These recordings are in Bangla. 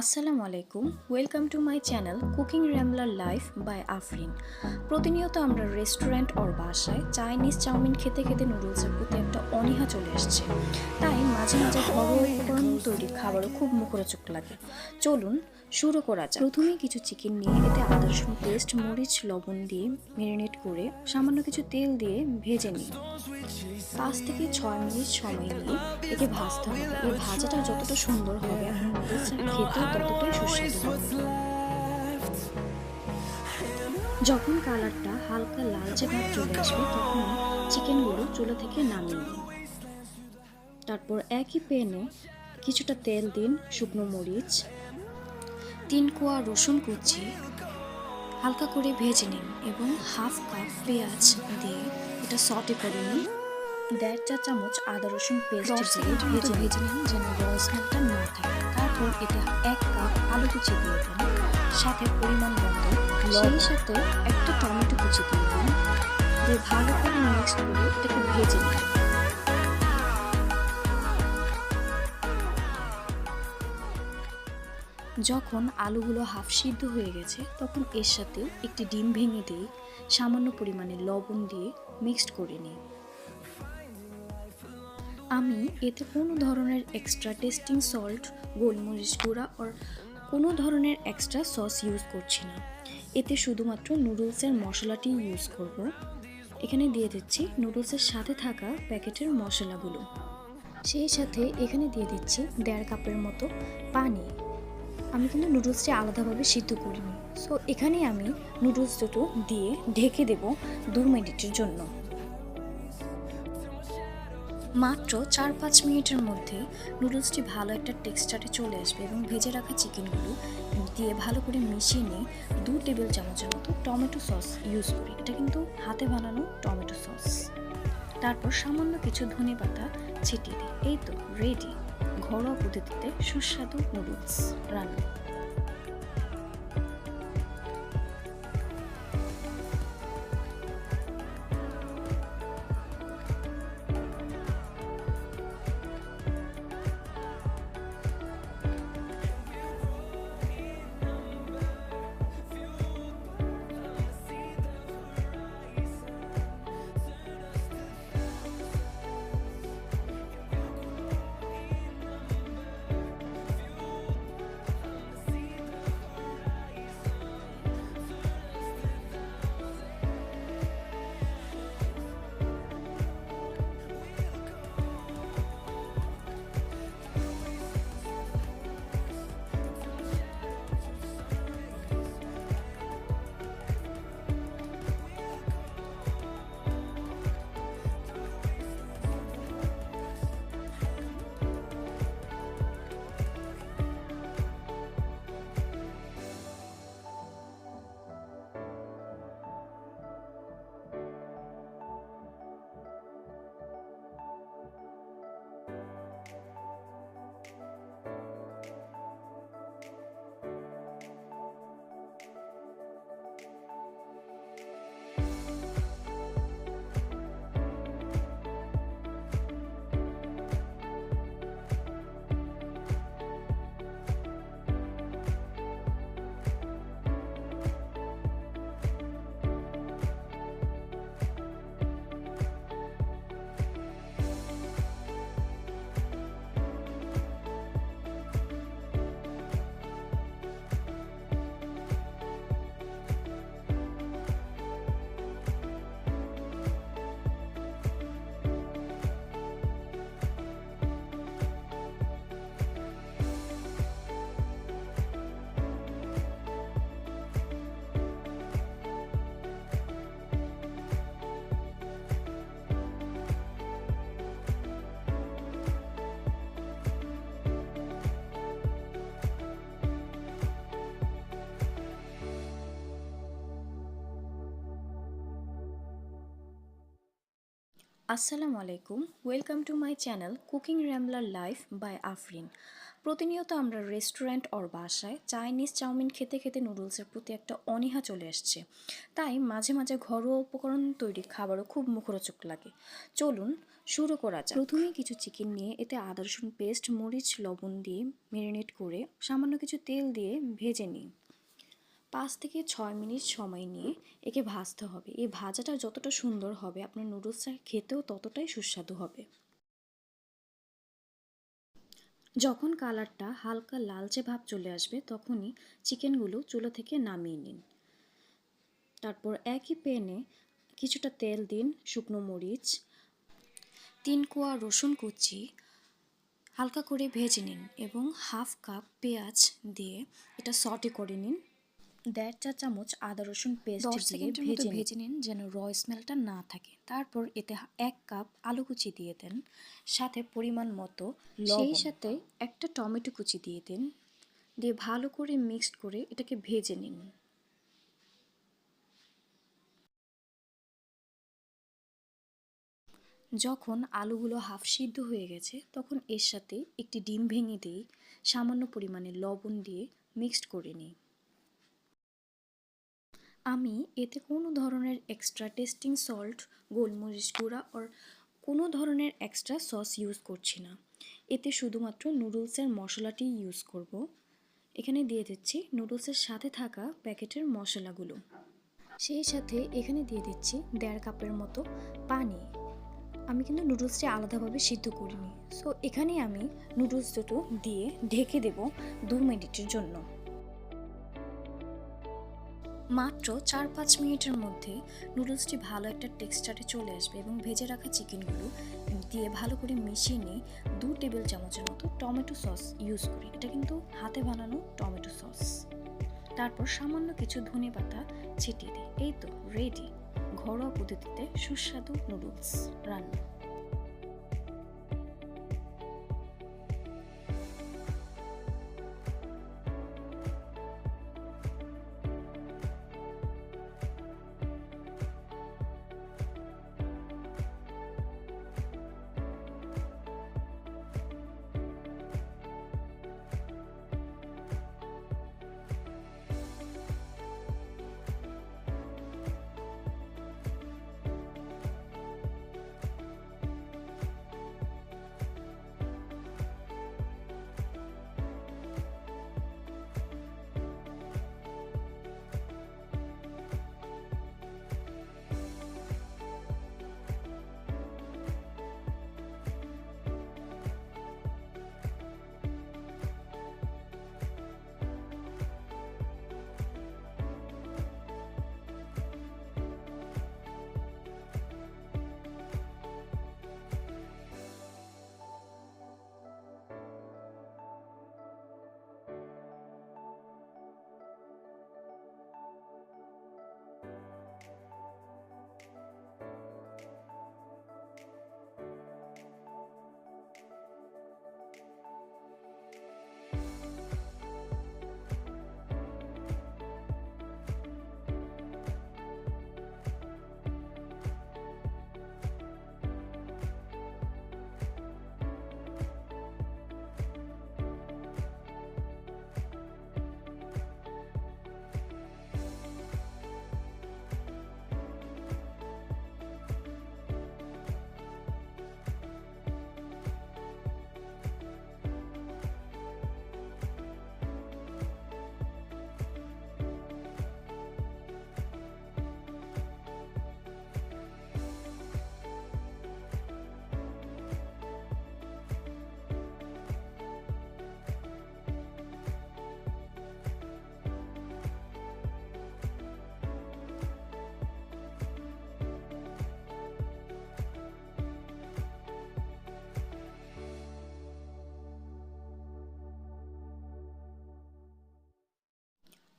আসসালামু আলাইকুম। Welcome to my channel cooking rambler life by Afrin প্রতিনিয়ত আমরা রেস্টুরেন্ট ওর বাসায় চাইনিজ চাউমিন খেতে খেতে নুডলসের প্রতি একটা অনীহা চলে আসছে। তাই মাঝে মাঝে ঘরোয়া উপকরণ তৈরি খাবারও খুব মুখরোচক লাগে। চলুন শুরু করা যাক। প্রথমে কিছু চিকেন নিয়ে এতে আদা রসুন পেস্ট মরিচ, লবণ দিয়ে ম্যারিনেট করে সামান্য কিছু তেল দিয়ে ভেজে নিই। পাঁচ থেকে ছয় মিনিট সময় নিয়ে একে ভাজতে হবে। এই ভাজাটা যতটা সুন্দর হবে নুডলসটা ততটাই সুস্বাদু যখন কালারটা হালকা লালচে ভাব চলে আসবে, তখন চিকেনগুলো চুলা থেকে নামিয়ে নিন তারপর একই প্যানে কিছুটা তেল দিন, শুকনো মরিচ তিন কোয়া রসুন কুচি হালকা করে ভেজে নিন এবং হাফ কাপ পেঁয়াজ দিয়ে এটা সটে করে নিন। দেড় চা চামচ আদা রসুন পেস্ট দিয়ে ভেজে ভেজে নিন যেন রস স্মেলটা না থাকে। তারপর এতে এক কাপ আলু কুচি দিয়ে দিন। সাথে পরিমাণ মতো সেই সাথে একটা টমেটো কুচি দিয়ে দিন। দিয়ে ভালো করে মিক্স করে এটাকে ভেজে নিন। যখন আলুগুলো হাফ সিদ্ধ হয়ে গেছে, তখন এর সাথে একটি ডিম ভেঙে দিয়ে সামান্য পরিমাণে লবণ দিয়ে মিক্সড করে নিই। আমি এতে কোনো ধরনের এক্সট্রা টেস্টিং সল্ট গোলমরিচ গুঁড়া ওর কোনো ধরনের এক্সট্রা সস ইউজ করছি না। এতে শুধুমাত্র নুডলসের মশলাটি ইউজ করব। এখানে দিয়ে দিচ্ছি নুডলসের সাথে থাকা প্যাকেটের মশলাগুলো। সেই সাথে এখানে দিয়ে দিচ্ছি দেড় কাপের মতো পানি। আমি কিন্তু নুডলসটি আলাদাভাবে সিদ্ধ করিনি। সো এখানে আমি নুডলস দুটো দিয়ে ঢেকে দেব দু মিনিটের জন্য। মাত্র চার পাঁচ মিনিটের মধ্যে নুডলসটি ভালো একটা টেক্সচারে চলে আসবে এবং ভেজে রাখা চিকেনগুলো দিয়ে ভালো করে মিশিয়ে নিয়ে দু টেবিল চামচের মতো টমেটো সস ইউজ করি। এটা কিন্তু হাতে বানানো টমেটো সস। তারপর সামান্য কিছু ধনে পাতা ছিটিয়ে দিই। এই তো রেডি ঘরোয়া পদ্ধতিতে সুস্বাদু নুডলস রান্না। আসসালামু আলাইকুম। Welcome to my channel cooking rambler life by Afrin প্রতিনিয়ত আমরা রেস্টুরেন্ট ওর বাসায় চাইনিজ চাউমিন খেতে খেতে নুডলসের প্রতি একটা অনীহা চলে আসছে। তাই মাঝে মাঝে ঘরোয়া উপকরণ তৈরি খাবারও খুব মুখরোচক লাগে। চলুন শুরু করা যাক। প্রথমে কিছু চিকেন নিয়ে এতে আদা রসুন পেস্ট মরিচ, লবণ দিয়ে ম্যারিনেট করে সামান্য কিছু তেল দিয়ে ভেজে নিই। পাঁচ থেকে ছয় মিনিট সময় নিয়ে একে ভাজতে হবে। এই ভাজাটা যতটা সুন্দর হবে, আপনার নুডলসটা খেতেও ততটাই সুস্বাদু হবে। যখন কালারটা হালকা লালচে ভাব চলে আসবে, তখনই চিকেনগুলো চুলো থেকে নামিয়ে নিন। তারপর একই প্যানে কিছুটা তেল দিন, শুকনো মরিচ, তিন কোয়া রসুন কুচি, হালকা করে ভেজে নিন এবং হাফ কাপ পেঁয়াজ দিয়ে এটা সটে করে নিন। দেড় চা চামচ আদা রসুন পেস্ট দিয়ে ভেজে ভেজে নিন যেন র স্মেলটা না থাকে। তারপর এতে এক কাপ আলু কুচি দিয়ে দেন সাথে পরিমাণ মতো সেই সাথে একটা টমেটো কুচি দিয়ে দিন দিয়ে ভালো করে মিক্সড করে এটাকে ভেজে নিন। যখন আলুগুলো হাফ সিদ্ধ হয়ে গেছে তখন এর সাথে একটি ডিম ভেঙে দিই সামান্য পরিমাণে লবণ দিয়ে মিক্সড করে নিই আমি এতে কোনো ধরনের এক্সট্রা টেস্টিং সল্ট গোলমরিচ গুঁড়া ওর কোনো ধরনের এক্সট্রা সস ইউজ করছি না। এতে শুধুমাত্র নুডলসের মশলাটি ইউজ করব। এখানে দিয়ে দিচ্ছি নুডলসের সাথে থাকা প্যাকেটের মশলাগুলো। সেই সাথে এখানে দিয়ে দিচ্ছি দেড় কাপের মতো পানি। আমি কিন্তু নুডলসটি আলাদাভাবে সিদ্ধ করিনি। সো এখানে আমি নুডলস দুটো দিয়ে ঢেকে দেব দু মিনিটের জন্য। মাত্র চার পাঁচ মিনিটের মধ্যে নুডলসটি ভালো একটা টেক্সচারে চলে আসবে এবং ভেজে রাখা চিকেনগুলো দিয়ে ভালো করে মিশিয়ে নিয়ে দু টেবিল চামচের মতো টমেটো সস ইউজ করি। এটা কিন্তু হাতে বানানো টমেটো সস। তারপর সামান্য কিছু ধনে পাতা ছিটিয়ে দিই। এই তো রেডি ঘরোয়া পদ্ধতিতে সুস্বাদু নুডলস রান্না।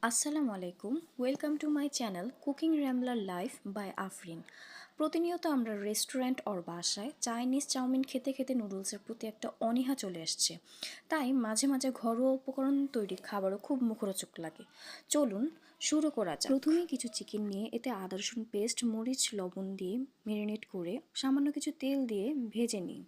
আসসালামু আলাইকুম। Welcome to my channel cooking র্যামলার life by Afrin প্রতিনিয়ত আমরা রেস্টুরেন্ট ওর বাসায় চাইনিজ চাউমিন খেতে খেতে নুডলসের প্রতি একটা অনীহা চলে আসছে। তাই মাঝে মাঝে ঘরোয়া উপকরণ তৈরি খাবারও খুব মুখরোচক লাগে। চলুন শুরু করা যাক। প্রথমে কিছু চিকেন নিয়ে এতে আদা রসুন পেস্ট মরিচ, লবণ দিয়ে ম্যারিনেট করে সামান্য কিছু তেল দিয়ে ভেজে নিই।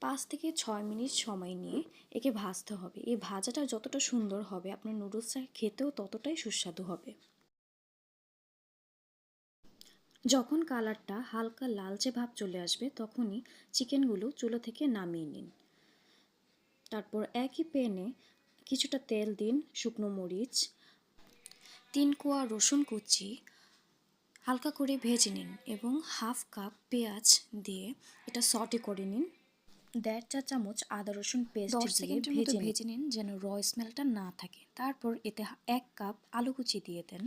পাঁচ থেকে ছয় মিনিট সময় নিয়ে একে ভাজতে হবে। এই ভাজাটা যতটা সুন্দর হবে, আপনার নুডলসটা খেতেও ততটাই সুস্বাদু হবে। যখন কালারটা হালকা লালচে ভাব চলে আসবে, তখনই চিকেনগুলো চুলো থেকে নামিয়ে নিন। তারপর একই প্যানে কিছুটা তেল দিন, শুকনো মরিচ, তিন কোয়া রসুন কুচি, হালকা করে ভেজে নিন এবং হাফ কাপ পেঁয়াজ দিয়ে এটা সটে করে নিন। দেড় চা চামচ আদা রসুন পেস্ট দিয়ে ভেজে ভেজে নিন যেন র স্মেলটা না থাকে। তারপর এতে এক কাপ আলু কুচি দিয়ে দেন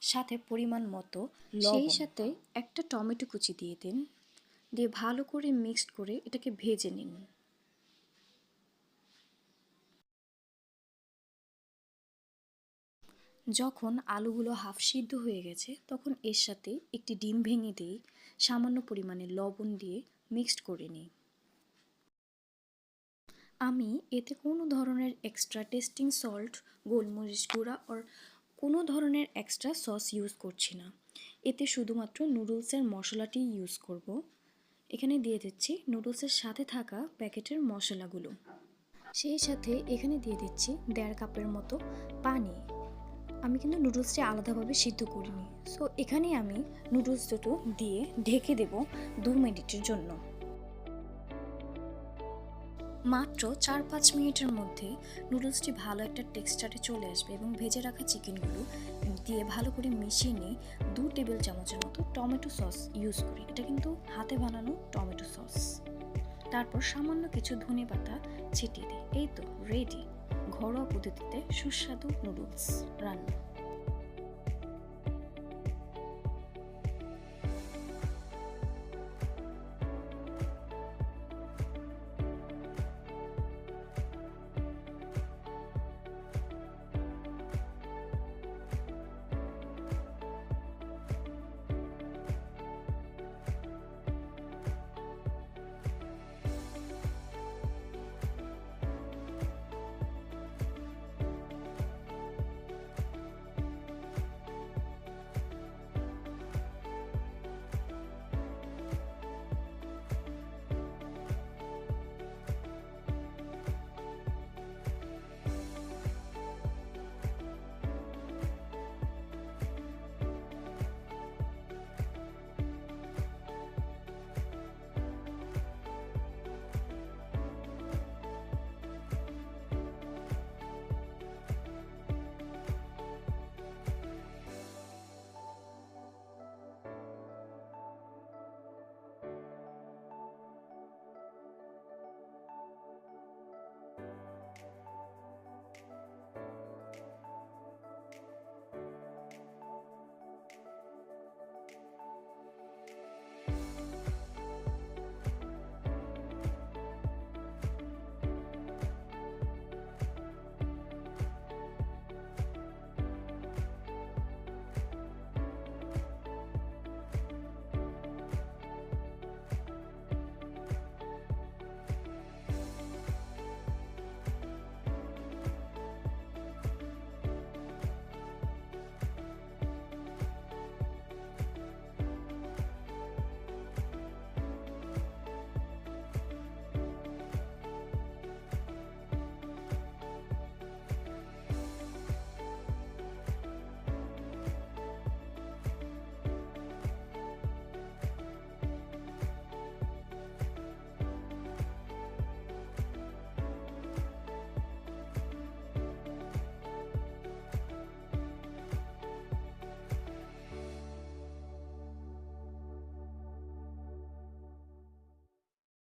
সাথে পরিমাণ মতো সেই সাথে একটা টমেটো কুচি দিয়ে দিন দিয়ে ভালো করে মিক্সড করে এটাকে ভেজে নিন। যখন আলুগুলো হাফ সিদ্ধ হয়ে গেছে তখন এর সাথে একটি ডিম ভেঙে দিয়ে সামান্য পরিমাণে লবণ দিয়ে মিক্সড করে নিই আমি এতে কোনো ধরনের এক্সট্রা টেস্টিং সল্ট গোলমরিচ গুঁড়া ওর কোনো ধরনের এক্সট্রা সস ইউজ করছি না। এতে শুধুমাত্র নুডলসের মশলাটি ইউজ করব। এখানে দিয়ে দিচ্ছি নুডলসের সাথে থাকা প্যাকেটের মশলাগুলো। সেই সাথে এখানে দিয়ে দিচ্ছি দেড় কাপের মতো পানি। আমি কিন্তু নুডলসটি আলাদাভাবে সিদ্ধ করিনি। সো এখানে আমি নুডলস দুটো দিয়ে ঢেকে দেব দু মিনিটের জন্য। মাত্র চার পাঁচ মিনিটের মধ্যে নুডলসটি ভালো একটা টেক্সচারে চলে আসবে এবং ভেজে রাখা চিকেনগুলো দিয়ে ভালো করে মিশিয়ে নিয়ে দু টেবিল চামচের মতো টমেটো সস ইউজ করি। এটা কিন্তু হাতে বানানো টমেটো সস। তারপর সামান্য কিছু ধনে পাতা ছিটিয়ে দিই। এই তো রেডি ঘরোয়া পদ্ধতিতে সুস্বাদু নুডলস রান্না।